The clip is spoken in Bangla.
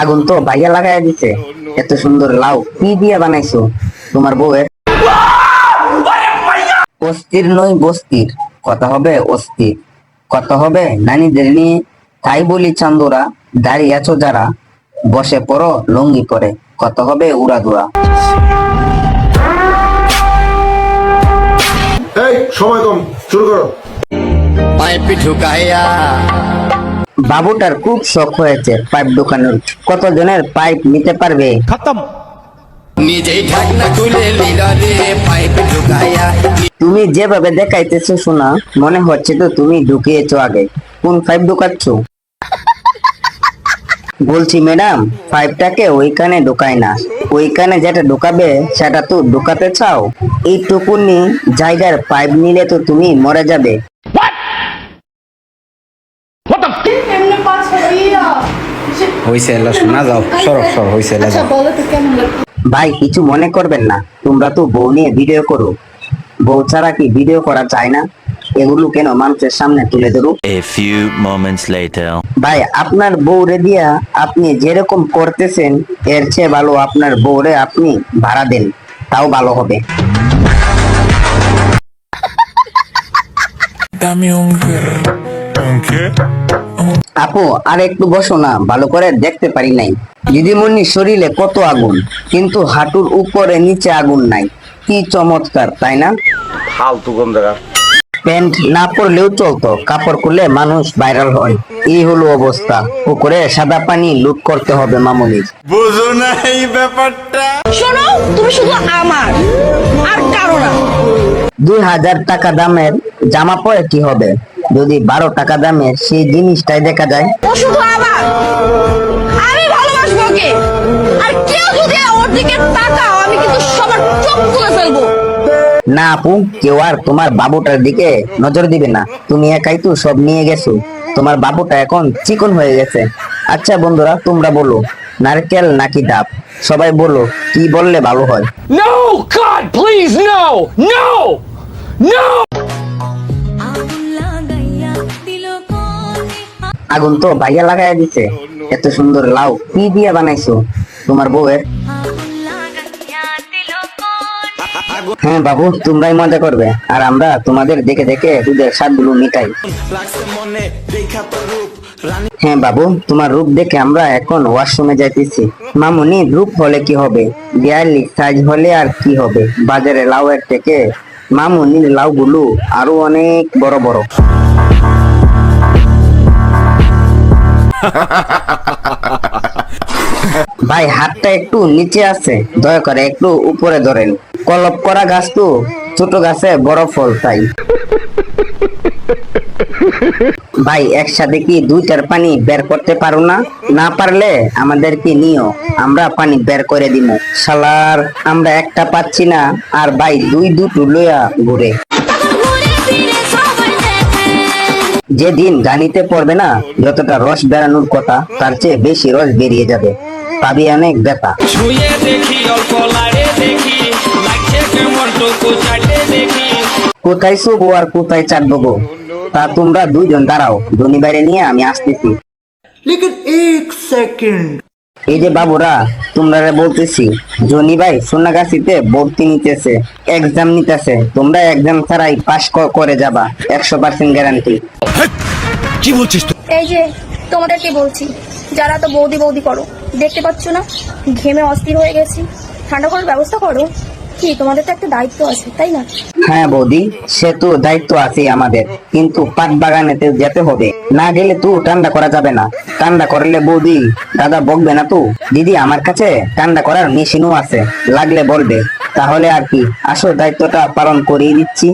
আগুন তো ভাইয়া লাগাই দিছে। এত সুন্দর লাউ। কি দিয়া বানাইছো? তোমার বউয়ের অস্থির নই বস্তির কথা হবে অস্থির। কথা হবে নানীদের নিয়ে। তাই বলি চান্দোরা দাঁড়িয়ে আছো যারা। বসে পড়ো লঙ্গি পরে। কত হবে উড়াদুরা এই সময় কম। শুরু করো। পাইপ ঢুকাইয়া বাবুটার খুব শখ হয়েছে পাইপ দোকানের। কতজনের পাইপ নিতে পারবে? নিজেই ঢাকনা খুলে লিডারে পাইপ ঢুকাইয়া তুমি যেভাবে দেখাইতেছো শোনা মনে হচ্ছে তো তুমি ঢুকিয়েছো আগে। কোন পাইপ ঢুকাচ্ছ? বলছি ম্যাডাম পাইপটাকে ওইখানে ঢুকায় না। ওইখানে যেটা ঢুকাবে সেটা তো ঢুকাতে চাও? এইটুকুনি জায়গার পাইপ নিলে তো তুমি মরে যাবে। হইছে এলো শোনা যাও সরব সর হইছে এলো আচ্ছা যাও। ভাই কিছু মনে করবেন না তোমরা তো বউ নিয়ে ভিডিও করো। বউ ছাড়া কি ভিডিও করা যায় না? এগুলো কেন মানুষের সামনে তুলে ধরো. ভাই আপনার বউরে দিয়া আপনি যেরকম করতেছেন এর চেয়ে ভালো আপনার বউরে আপনি ভাড়া দেন তাও ভালো হবে। আপু আর একটু বসো না ভালো করে দেখতে পারি নাই। দিদিমণির শরীরে কত আগুন কিন্তু হাঁটুর উপরে নিচে আগুন নাই। কি চমৎকার তাই না? ফালতু দেখা প্যান্ট না পরলেও চলতো কাপড় খুললে মানুষ ভাইরাল হয়। এই হলো অবস্থা পুকুরে সাদা পানি লুট করতে হবে মামুনির শোনো তুমি শুধু আমার আর কারও না। দুই হাজার টাকা দামের জামা পরে কি হবে? যদি বারো টাকা দামের সেই জিনিসটাই দেখা যায়। শুধু আমার। আমি ভালোবাসবো ওকে। আর কেউ যদি ওর দিকে তাকাও আমি কিন্তু সবার চোখ তুলে ফেলব। না আপু কেউ আর তোমার বাবুটার দিকে নজর দিবে না। তুমি একাই তো সব নিয়ে গেছো। তোমার বাবুটা এখন চিকন হয়ে গেছে। আচ্ছা বন্ধুরা তোমরা বলো নারকেল নাকি ডাব? সবাই বলো কি বললে ভালো হয়? No! God, please, no! No! No! আগুন তো ভাইয়া লাগাই দিছে। এত সুন্দর লাউ। কি দিয়ে বানাইছো তোমার বউয়ের? হ্যাঁ বাবু, তোমরাই মজা করবে। আর আমরা তোমাদের দেখে দেখে দুধের স্বাদগুলো মিটাই। হ্যাঁ বাবু, তোমার রূপ দেখে আমরা এখন ওয়াশরুমে যাইতেছি। মামুনি, রূপ হলে কি হবে? বিয়াল্লিশ সাইজ হলে আর কি হবে? বাজারে লাউ এর থেকে মামুনির লাউগুলো আরও অনেক বড় বড়। ভাই, হাতটা একটু নিচে আছে, দয়া করে একটু উপরে ধরেন। কলপ করা গাছ তো, ছোট গাছে বড় ফল, তাই। ভাই, একসাথে কি দুইটার পানি বের করতে পারো না? না পারলে আমাদেরকে নিও, আমরা পানি বের করে দিব শালার, আমরা একটা পাচ্ছি না, আর ভাই, দুই দুটো লইয়া ঘুরে। যেদিন গানিতে পড়বে না যতটা রস বেড়ানোর কথা তার চেয়ে বেশি রস বেরিয়ে যাবে। পাবি অনেক ব্যথা। ছুঁয়ে দেখি অল্প লাড়ে দেখি লাগছে কেমন টুকু চাটে দেখি। কোথায় শুভ আর কোথায় চাটবো গো? তা তোমরা দুইজন দাঁড়াও ধনী বাইরে নিয়ে আমি আসতেছি। এই যে বাবুরা তোমরা বলতেছি জনি ভাই সোনাগাছিতে ভর্তি নিতেছে এক্সাম নিতেছে তোমরা এক্সাম ছাড়াই পাস করে যাবা একশো পার্সেন্ট গ্যারান্টি কি বলছিস এই যে তোমাদেরকে বলছি যারা তো বৌদি বৌদি করো দেখতে পাচ্ছ না? ঘেমে অস্থির হয়ে গেছি। ঠান্ডা করার ব্যবস্থা করো। কি তোমাদের তো একটা দায়িত্ব আছে তাই না? হ্যাঁ বৌদি সে তো দায়িত্ব আছে আমাদের কিন্তু পাট বাগানেতে যেতে হবে। না গেলে তো ঠান্ডা করা যাবে না। ঠান্ডা করলে বৌদি, দাদা বকবে না তু? দিদি আমার কাছে ঠান্ডা করার মেশিনও আছে, লাগলে বলবে। তাহলে আর কি, আসল দায়িত্বটা পালন করিয়ে দিচ্ছি।